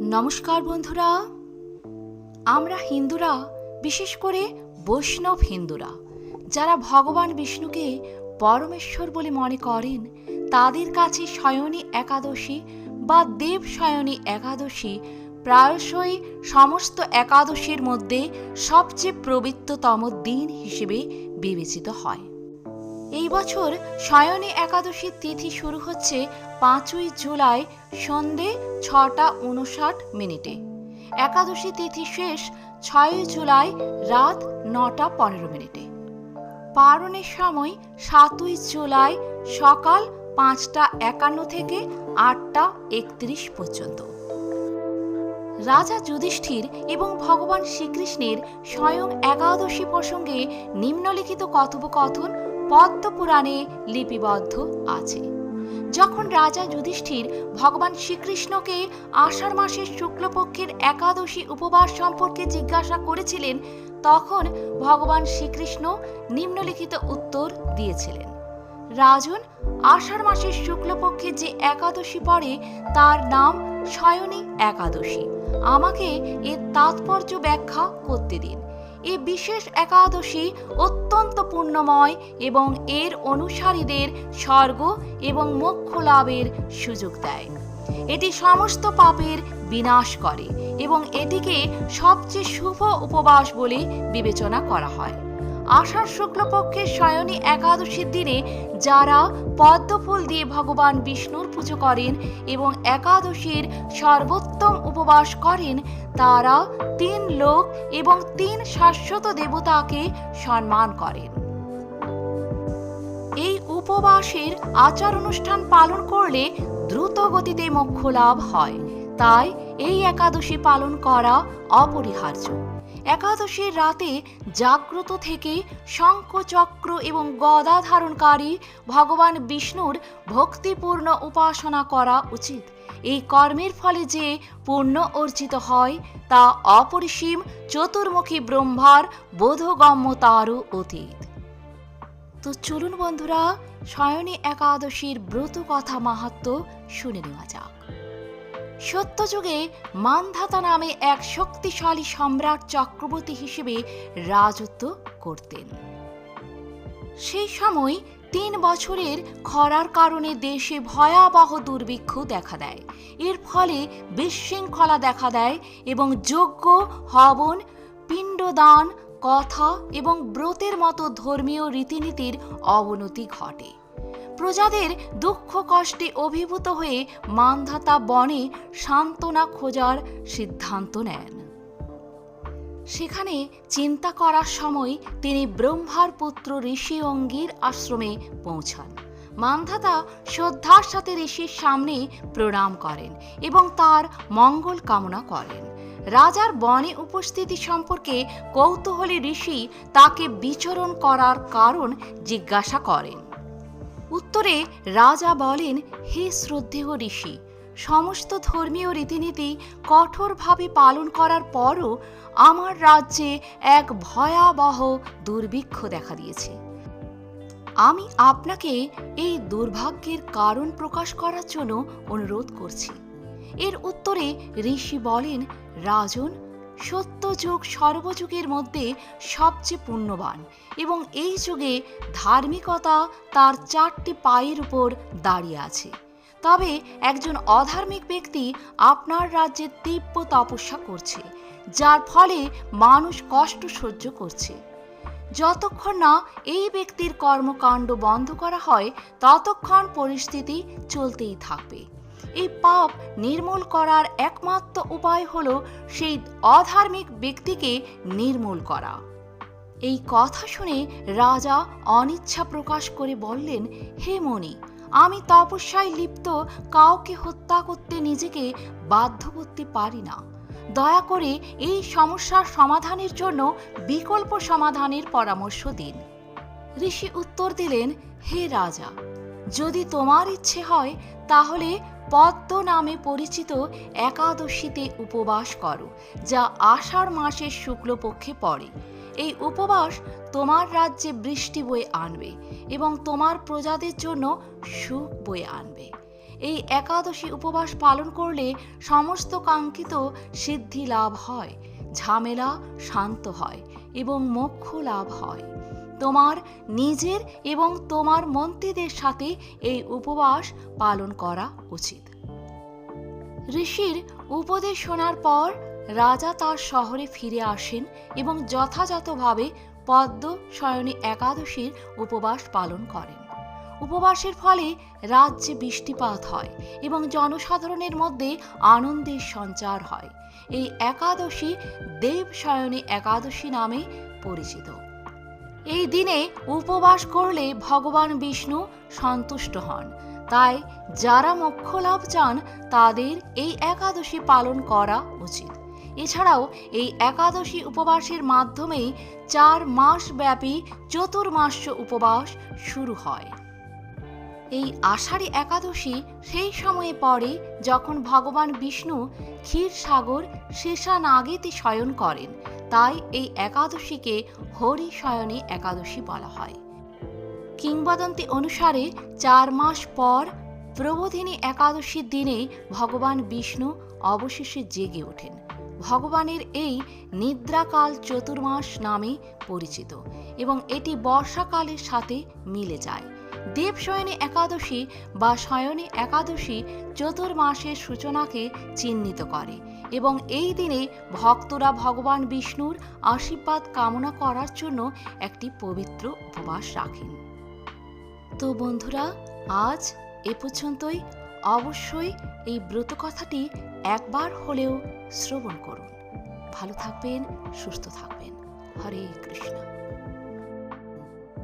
নমস্কার বন্ধুরা। আমরা হিন্দুরা, বিশেষ করে বৈষ্ণব হিন্দুরা, যারা ভগবান বিষ্ণুকে পরমেশ্বর বলে মনে করেন, তাদের কাছে শয়নী একাদশী বা দেব শয়নী একাদশী প্রায়শই সমস্ত একাদশীর মধ্যে সবচেয়ে পবিত্রতম দিন হিসেবে বিবেচিত হয়। এই বছর সায়নী একাদশীর তিথি শুরু হচ্ছে পাঁচই জুলাই সন্ধে ছটা উনষাট মিনিটে। একাদশী তিথি শেষ ছয়ই জুলাই রাত নটা পনেরো মিনিটে। পারণের সময় সাতই জুলাই সকাল পাঁচটা একান্ন থেকে আটটা একত্রিশ পর্যন্ত। রাজা যুধিষ্ঠির এবং ভগবান শ্রীকৃষ্ণের স্বয়ং একাদশী প্রসঙ্গে নিম্নলিখিত কথোপকথন পদ্মপুরাণে লিপিবদ্ধ আছে। যখন রাজা যুধিষ্ঠির ভগবান শ্রীকৃষ্ণকে আষাঢ় মাসের শুক্লপক্ষের একাদশী উপবাস সম্পর্কে জিজ্ঞাসা করেছিলেন, তখন ভগবান শ্রীকৃষ্ণ নিম্নলিখিত উত্তর দিয়েছিলেন, রাজন, আষাঢ় মাসের শুক্লপক্ষে যে একাদশী পড়ে, তার নাম শয়নী একাদশী। আমাকে এর তাৎপর্য ব্যাখ্যা করতে দিন। এ বিশেষ একাদশী অত্যন্ত পুণ্যময় এবং এর অনুসারীদের স্বর্গ এবং মোক্ষ লাভের সুযোগ দেয়। এটি সমস্ত পাপের বিনাশ করে এবং এটিকে সবচেয়ে শুভ উপবাস বলে বিবেচনা করা হয়। আষাঢ় শুক্লপক্ষের শয়নী একাদশীর দিনে যারা পদ্মফুল দিয়ে ভগবান বিষ্ণুর পুজো করেন এবং একাদশীর সর্বোত্তম উপবাস করেন, তারা তিন লোক এবং তিন শাশ্বত দেবতাকে সম্মান করেন। এই উপবাসের আচার অনুষ্ঠান পালন করলে দ্রুত গতিতে মোক্ষ লাভ হয়। তাই এই একাদশী পালন করা অপরিহার্য। একাদশীর রাতে জাগ্রত থেকে শঙ্খ চক্র এবং গদা ধারণকারী ভগবান বিষ্ণুর ভক্তিপূর্ণ উপাসনা করা উচিত। এই কর্মের ফলে যে পুণ্য অর্জিত হয়, তা অপরিসীম চতুর্মুখী ব্রহ্মার বোধগম্য তারও অতীত। তো চলুন বন্ধুরা শয়নী একাদশীর ব্রত কথা মাহাত্ম শুনে নেওয়া যাক। সত্যযুগে মান্ধাতা নামে এক শক্তিশালী সম্রাট চক্রবর্তী হিসেবে রাজত্ব করতেন। সেই সময় তিন বছরের খরার কারণে দেশে ভয়াবহ দুর্ভিক্ষ দেখা দেয়। এর ফলে বিশৃঙ্খলা দেখা দেয় এবং যজ্ঞ হবন, পিণ্ডদান, কথা এবং ব্রতের মতো ধর্মীয় রীতিনীতির অবনতি ঘটে। প্রজাদের দুঃখ কষ্টে অভিভূত হয়ে মানধাতা বনে সান্ত্বনা খোঁজার সিদ্ধান্ত নেন। সেখানে চিন্তা করার সময় তিনি ব্রহ্মার পুত্র ঋষি অঙ্গির আশ্রমে পৌঁছান। মানধাতা শ্রদ্ধার সাথে ঋষির সামনে প্রণাম করেন এবং তার মঙ্গল কামনা করেন। রাজার বনে উপস্থিতি সম্পর্কে কৌতূহলী ঋষি তাকে বিচরণ করার কারণ জিজ্ঞাসা করেন। উত্তরে রাজা বলেন, হে শ্রদ্ধেয় ঋষি, সমস্ত ধর্মীয় রীতিনীতি কঠোরভাবে পালন করার পরও আমার রাজ্যে এক ভয়াবহ দুর্ভিক্ষ দেখা দিয়েছে। আমি আপনাকে এই দুর্ভাগ্যের কারণ প্রকাশ করার জন্য অনুরোধ করছি। এর উত্তরে ঋষি বলেন, রাজন সত্যযুগ সর্বযুগের মধ্যে সবচেয়ে পুণ্যবান এবং এই যুগে ধার্মিকতা তার চারটি পায়ের উপর দাঁড়িয়ে আছে। তবে একজন অধার্মিক ব্যক্তি আপনার রাজ্যে তীব্র তপস্যা করছে, যার ফলে মানুষ কষ্ট সহ্য করছে। যতক্ষণ না এই ব্যক্তির কর্মকাণ্ড বন্ধ করা হয়, ততক্ষণ পরিস্থিতি চলতেই থাকবে। এই পাপ নির্মূল করার একমাত্র উপায় হল সেই অধার্মিক ব্যক্তিকে নির্মূল করা। এই কথা শুনে রাজা অনিচ্ছা প্রকাশ করে বললেন, হে মণি, আমি তপস্যায় লিপ্ত, কাউকে হত্যা করতে নিজেকে বাধ্য করতে পারি না। দয়া করে এই সমস্যার সমাধানের জন্য বিকল্প সমাধানের পরামর্শ দিন। ঋষি উত্তর দিলেন, হে রাজা, যদি তোমার ইচ্ছে হয় তাহলে পদ্ম নামে পরিচিত একাদশীতে উপবাস করো, যা আষাঢ় মাসের শুক্লপক্ষে পড়ে। এই উপবাস তোমার রাজ্যে বৃষ্টি বয়ে আনবে এবং তোমার প্রজাদের জন্য সুখ বয়ে আনবে। এই একাদশী উপবাস পালন করলে সমস্ত কাঙ্ক্ষিত সিদ্ধি লাভ হয়, ঝামেলা শান্ত হয় এবং মোক্ষ লাভ হয়। তোমার নিজের এবং তোমার মন্ত্রীদের সাথে এই উপবাস পালন করা উচিত। ঋষির উপদেশ শোনার পর রাজা তার শহরে ফিরে আসেন এবং যথাযথভাবে পদ্ম শয়নী একাদশীর উপবাস পালন করেন। উপবাসের ফলে রাজ্যে বৃষ্টিপাত হয় এবং জনসাধারণের মধ্যে আনন্দের সঞ্চার হয়। এই একাদশী দেব শয়নী একাদশী নামে পরিচিত। এই দিনে উপবাস করলে ভগবান বিষ্ণু সন্তুষ্ট হন। তাই যারা মোক্ষ লাভ চান, তাদের এই একাদশী পালন করা উচিত। এছাড়াও এই একাদশী উপবাসের মাধ্যমেই চার মাস ব্যাপী চতুর্মাস্য উপবাস শুরু হয়। এই আষাঢ়ী একাদশী সেই সময়ে পড়ে যখন ভগবান বিষ্ণু ক্ষীরসাগর শেষানাগেতে শয়ন করেন। তাই এই একাদশীকে হরি শয়নী একাদশী বলা হয়। কিংবদন্তি অনুসারে চার মাস পর প্রবোধিনী একাদশীর দিনে ভগবান বিষ্ণু অবশেষে জেগে ওঠেন। ভগবানের এই নিদ্রাকাল চতুর্মাস নামে পরিচিত এবং এটি বর্ষাকালের সাথে মিলে যায়। দেবশয়নী একাদশী বা শয়নী একাদশী চতুর্মাসের সূচনাকে চিহ্নিত করে এবং এই দিনে ভক্তরা ভগবান বিষ্ণুর আশীর্বাদ কামনা করার জন্য একটি পবিত্র উপবাস রাখেন। তো বন্ধুরা, আজ এ পর্যন্তই। অবশ্যই এই ব্রত কথাটি একবার হলেও শ্রবণ করুন। ভালো থাকবেন, সুস্থ থাকবেন। হরে কৃষ্ণ।